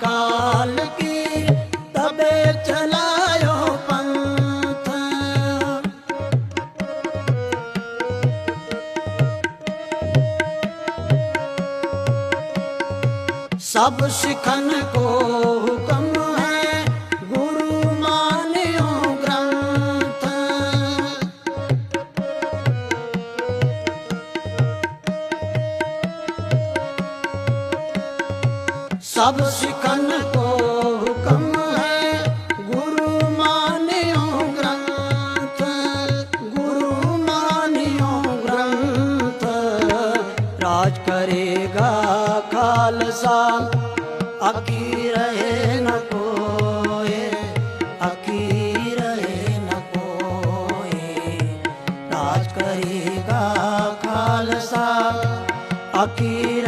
ਕਾਲ ਕੀ ਤਬੇ ਚਲਾਇਓ ਪੰਥ ਸਭ ਸਿਖਨ ਕੋ ਸਭ ਸਿਖਨ ਕੋ ਹੁਕਮ ਹੈ। ਗੁਰੂ ਮਾਨਿਓ ਗ੍ਰੰਥ, ਗੁਰੂ ਮਾਨਿਓ ਗ੍ਰੰਥ। ਰਾਜ ਕਰੇਗਾ ਖਾਲਸਾ, ਅਕੀ ਰਹੇ ਨ ਕੋਏ, ਅਕੀ ਰਹੇ ਨ ਕੋਏ। ਰਾਜ ਕਰੇਗਾ ਖਾਲਸਾ, ਅਕੀ